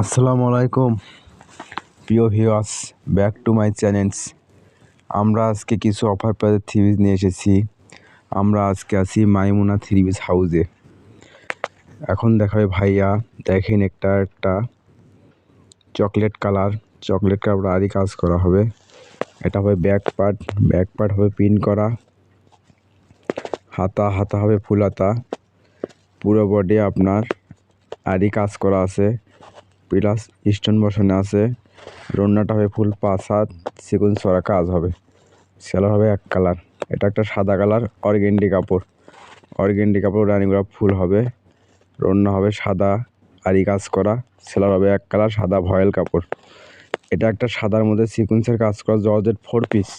আসসালামু আলাইকুম প্রিয় viewers back to my channels আমরা আজকে কিছু অফার প্রাইজের থ্রি পিস নিয়ে এসেছি। আমরা আজকে আছি মাইমুনা থ্রি পিস হাউসে এখন দেখাবে ভাইয়া, দেখেন একটা একটা চকলেট কালার চকলেট কালার আরই কাজ করা হবে। এটা হবে ব্যাক পার্ট ব্যাক পার্ট হবে পিন করা। হাতা হাতা হবে ফুল হাতা। পুরো বডি আপনার আরই কাজ করা আছে। প্লাস স্টোন বসানো আছে। রন্নাটা হবে ফুল পাঁচ হাত সেগুন সরা কাজ হবে। সেলার হবে এক কালার এটা একটা সাদা কালার অর্গেন্ডি কাপড়। অর্গেন্ডি কাপড় রানিং করা ফুল হবে। রন্না হবে সাদা আরি কাজ করা। সেলার হবে এক কালার সাদা ভয়েল কাপড়। এটা একটা সাদার মধ্যে সিকুয়েন্সের কাজ করা জর্জেট ফোর পিস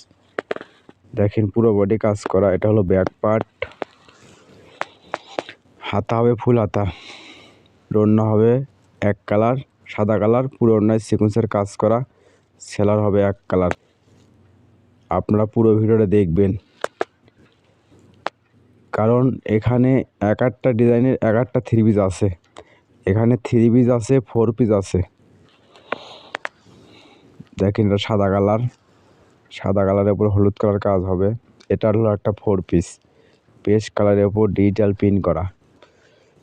দেখেন পুরো বডি কাজ করা, এটা হলো ব্যাক পার্ট হাতা হবে ফুল হাতা। রন্না হবে এক কালার সাদা কালার, পুরো অন্যায় সিকুয়েন্সের কাজ করা সেলার হবে এক কালার। আপনারা পুরো ভিডিওটা দেখবেন। কারণ এখানে এক একটা ডিজাইনের এক একটা থ্রি পিস আছে। এখানে থ্রি পিস আছে ফোর পিস আছে। দেখেন এটা সাদা কালার। সাদা কালারের উপর হলুদ কালার কাজ হবে। এটা হলো একটা ফোর পিস পেস্ট কালারের উপর ডিজিটাল প্রিন্ট করা।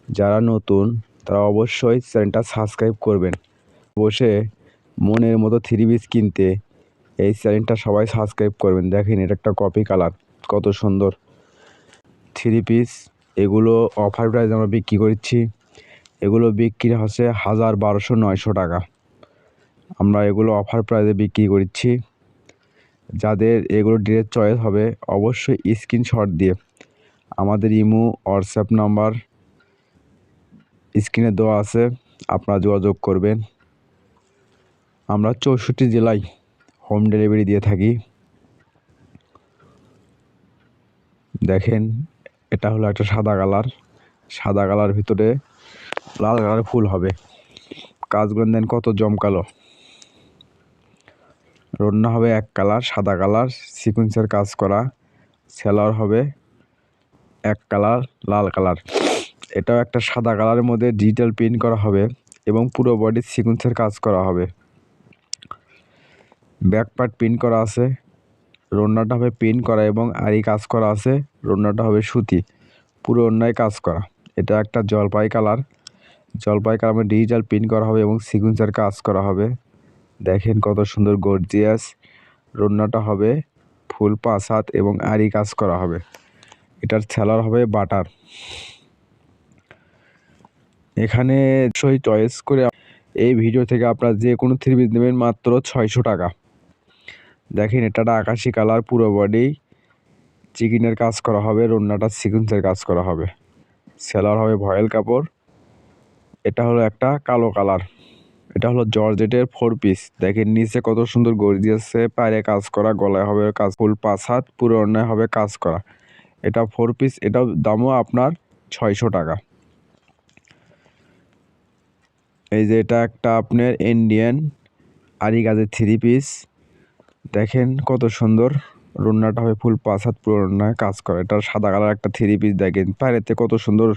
যারা নতুন তারা অবশ্যই চ্যানেলটা সাবস্ক্রাইব করবেন। বসে মনের মতো থ্রি পিস কিনতে এই চ্যানেলটা সবাই সাবস্ক্রাইব করবেন। দেখেন, এটা একটা কপি কালার, কত সুন্দর। থ্রি পিস, এগুলো অফার প্রাইস আমরা বিক্রি করছি। এগুলো বিক্রি হচ্ছে হাজার বারোশো নয়শো টাকা। আমরা এগুলো অফার প্রাইসে বিক্রি করছি। যাদের এগুলো ড্রেস চয়েস হবে, অবশ্যই স্ক্রিনশট দিয়ে আমাদের ইমো, হোয়াটসঅ্যাপ নাম্বার স্ক্রিনে দেওয়া আছে, আপনারা যোগাযোগ করবেন। আমরা চৌষট্টি জেলায় হোম ডেলিভারি দিয়ে থাকি। দেখেন, এটা হলো একটা সাদা কালার। সাদা কালার ভিতরে লাল কালার ফুল হবে। কাজগুলো দেন কত জমকালো। রন্না হবে এক কালার, সাদা কালার সিকুয়েন্সের কাজ করা। সেলার হবে এক কালার, লাল কালার। এটাও একটা সাদা কালারের মধ্যে ডিজিটাল প্রিন্ট করা হবে এবং পুরো বডি সিকুয়েন্সের কাজ করা হবে। ব্যাক পার্ট প্রিন্ট করা আছে, রন্নাটা হবে প্রিন্ট করা এবং আরি কাজ করা আছে, রন্নাটা হবে সুতি, পুরো অন্যায় কাজ করা। এটা একটা জলপাই কালার জলপাই কালার ডিজিটাল প্রিন্ট করা হবে এবং সিকুয়েন্সের কাজ করা হবে। দেখেন কত সুন্দর গর্জিয়াস রন্নাটা হবে, ফুল পাঁচ হাত এবং আরি কাজ করা হবে। এটার সেলার হবে বাটার। এখানে সই চয়েস করে এই ভিডিও থেকে আপনারা যে কোনো থ্রি পিস নেবেন মাত্র ছয়শো টাকা। দেখেন এটা আকাশি কালার পুরো বডি চিকেনের কাজ করা হবে, রন্নাটা সিকুয়েন্সের কাজ করা হবে। সেলার হবে ভয়েল কাপড়। এটা হলো একটা কালো কালার এটা হলো জর্জেটের ফোর পিস দেখেন, নিচে কত সুন্দর গর্জিয়াসে পায়ে কাজ করা, গলায় হবে কাজ, ফুল পাঁচ হাত, পুরো অন্যায় হবে কাজ করা। এটা ফোর পিস এটাও দামও আপনার ছয়শো টাকা। এই যে এটা একটা আপনার ইন্ডিয়ান আরি গাজের থ্রি পিস দেখেন কত সুন্দর। রন্নাটা হবে ফুল পাঁচ হাত পুরো রন্নায় কাজ করে। এটা সাদা কালার একটা থ্রি পিস দেখেন। পায়েতে কত সুন্দর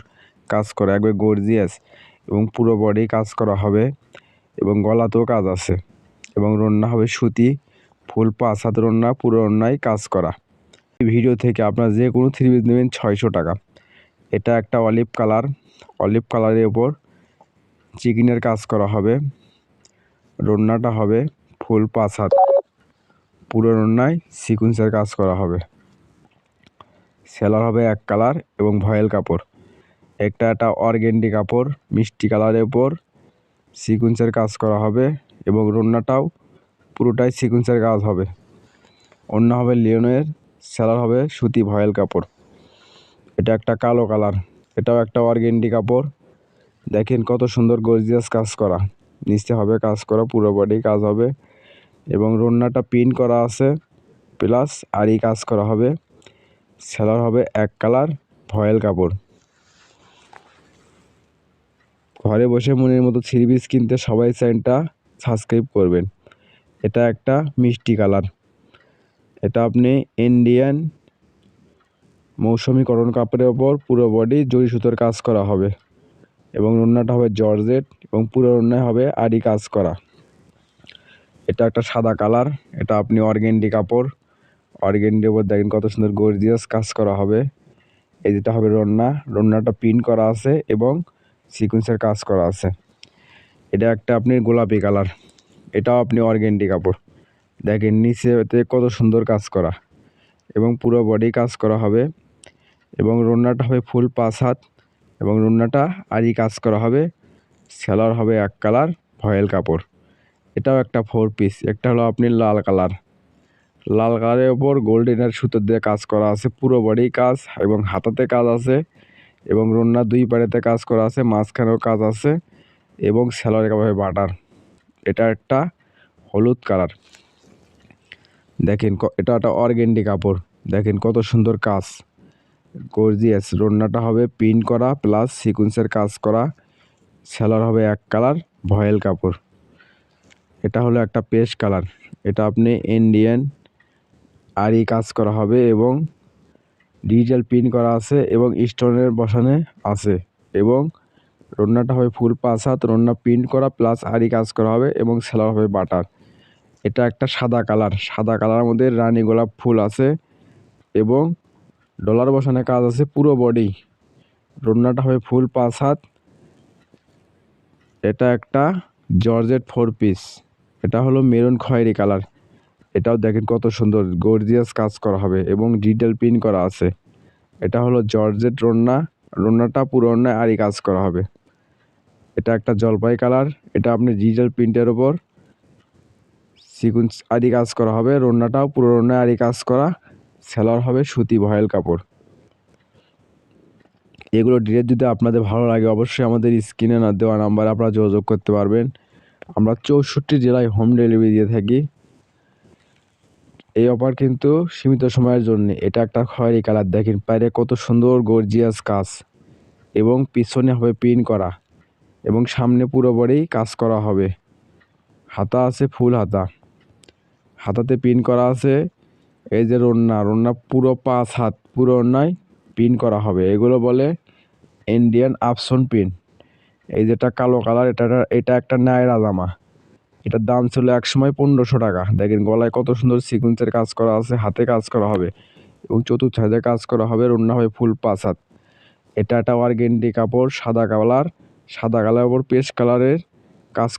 কাজ করে, একবার গর্জিয়াস এবং পুরো বডি কাজ করা হবে এবং গলাতেও কাজ আছে। এবং রন্না হবে সুতি, ফুল পাঁচ হাত রন্না পুরো রন্নায় কাজ করা। ভিডিও থেকে আপনার যে কোনো থ্রি পিস নেবেন ছয়শো টাকা। এটা একটা অলিভ কালার অলিভ কালারের ওপর চিকেনের কাজ করা হবে, রন্নাটা হবে ফুল পাঁচ হাত। পুরো রন্নায় সিকুয়েন্সের কাজ করা হবে। সেলার হবে এক কালার এবং ভয়েল কাপড়। একটা একটা অর্গেন্ডি কাপড়, মিষ্টি কালারের উপর সিকুয়েন্সের কাজ করা হবে এবং রন্নাটাও পুরোটাই সিকুয়েন্সের কাজ হবে। অন্য হবে লিওনের, সেলার হবে সুতি ভয়েল কাপড়। এটা একটা কালো কালার, এটাও একটা অর্গেন্ডি কাপড় দেখেন কত সুন্দর গর্জিয়াস কাজ করা। নিচে হবে কাজ করা, পুরো বডি কাজ হবে এবং রন্নাটা পিন করা আছে প্লাস আরই কাজ করা হবে। সেলার হবে এক কালার ভয়েল কাপড়। ঘরে বসে মনের মতো থ্রি পিস কিনতে সবাই চ্যানেলটা সাবস্ক্রাইব করবেন। এটা একটা মিষ্টি কালার এটা আপনি ইন্ডিয়ান মৌসুমি কটন কাপড়ের ওপর পুরো বডি জড়ি সুতোর কাজ করা হবে। এবং ওড়নাটা হবে জর্জেট এবং পুরো ওড়নায় হবে আরি কাজ করা। এটা একটা সাদা কালার, এটা আপনি অর্গেন্ডি কাপড়। অর্গেন্ডির উপর দেখেন কত সুন্দর গর্জিয়াস কাজ করা হবে। এই যেটা হবে রন্না, রন্নাটা প্রিন্ট করা আছে এবং সিকুয়েন্সের কাজ করা আছে। এটা একটা আপনি গোলাপি কালার, এটাও আপনি অর্গেন্ডি কাপড়। দেখেন নিচেতে কত সুন্দর কাজ করা এবং পুরো বডি কাজ করা হবে এবং রন্নাটা হবে ফুল পাঁচ হাত। এবং রন্নাটা আরই কাজ করা হবে। সেলার হবে এক কালার ভয়েল কাপড়। এটাও একটা ফোর পিস একটা হলো আপনি লাল কালার লাল কালারের ওপর গোল্ডেনের সুতো দিয়ে কাজ করা আছে, পুরো বডি কাজ এবং হাতাতে কাজ আছে এবং রন্না দুই পাড়েতে কাজ করা আছে, মাঝখানেও কাজ আছে এবং সেলারে কাপড় বাটার। এটা একটা হলুদ কালার দেখেন এটা একটা অর্গেন্ডি কাপড়। দেখেন কত সুন্দর কাজ। গর্জিয়াস, রন্নাটা হবে প্রিন্ট করা প্লাস সিকুয়েন্সের কাজ করা। সেলার হবে এক কালার ভয়েল কাপড়। এটা হলো একটা পেস্ট কালার এটা আপনি ইন্ডিয়ান আরি কাজ করা হবে এবং ডিজিটাল প্রিন্ট করা আছে এবং স্টোনের বসানে আছে এবং রন্নাটা হবে ফুল পাঁচ হাত, রন্না প্রিন্ট করা প্লাস আরি কাজ করা হবে এবং সেলার হবে বাটার এটা একটা সাদা কালার সাদা কালারের মধ্যে রানী গোলাপ ফুল আছে এবং ডলার বসানো কাজ আছে পুরো বডি রন্নাটা হবে ফুল পাঁচ হাত। এটা একটা জর্জেট ফোর পিস এটা হলো মেরুন খয়েরি কালার এটাও দেখেন কত সুন্দর গর্জিয়াস কাজ করা হবে এবং ডিটেল প্রিন্ট করা আছে। এটা হলো জর্জেট রন্না রন্নাটা পুরো অন্যায় আরই কাজ করা হবে। এটা একটা জলপাই কালার এটা আপনি ডিজিটাল প্রিন্টের ওপর সিকুয়েন্স আরি কাজ করা হবে। রন্নাটাও পুরো রন্নায় আরই কাজ করা। সেলার হবে সুতি ভয়েল কাপড়। এগুলো ডিটেল যদি আপনাদের ভালো লাগে, অবশ্যই আমাদের স্ক্রিনে না দেওয়া নাম্বারে আপনারা যোগাযোগ করতে পারবেন। আমরা চৌষট্টি জেলায় হোম ডেলিভারি দিয়ে থাকি। এই অফার কিন্তু সীমিত সময়ের জন্য। এটা একটা খয়েরি কালার, দেখেন বাইরে কত সুন্দর গর্জিয়াস কাজ। এবং পিছনে হবে প্রিন্ট করা। এবং সামনে পুরো বডি কাজ করা হবে। হাতা আছে ফুল হাতা। হাতাতে পিন করা আছে। এই যে রন্না রন্না পুরো পাঁচ হাত, পুরো অন্যায় পিন করা হবে। এগুলো বলে ইন্ডিয়ান আপসন পিন এই যেটা কালো কালার এটা এটা একটা নায়রা জামা। এটার দাম ছিল এক সময় পনেরোশো টাকা। দেখেন গলায় কত সুন্দর সিকুয়েন্সের কাজ করা আছে, হাতে কাজ করা হবে এবং চতুর্থ হাতে কাজ করা হবে, রন্না হবে ফুল পাঁচ হাত। এটা একটা অর্গেন্ডি কাপড়, সাদা কালার সাদা কালার ওপর পেস্ট কালারের কাজ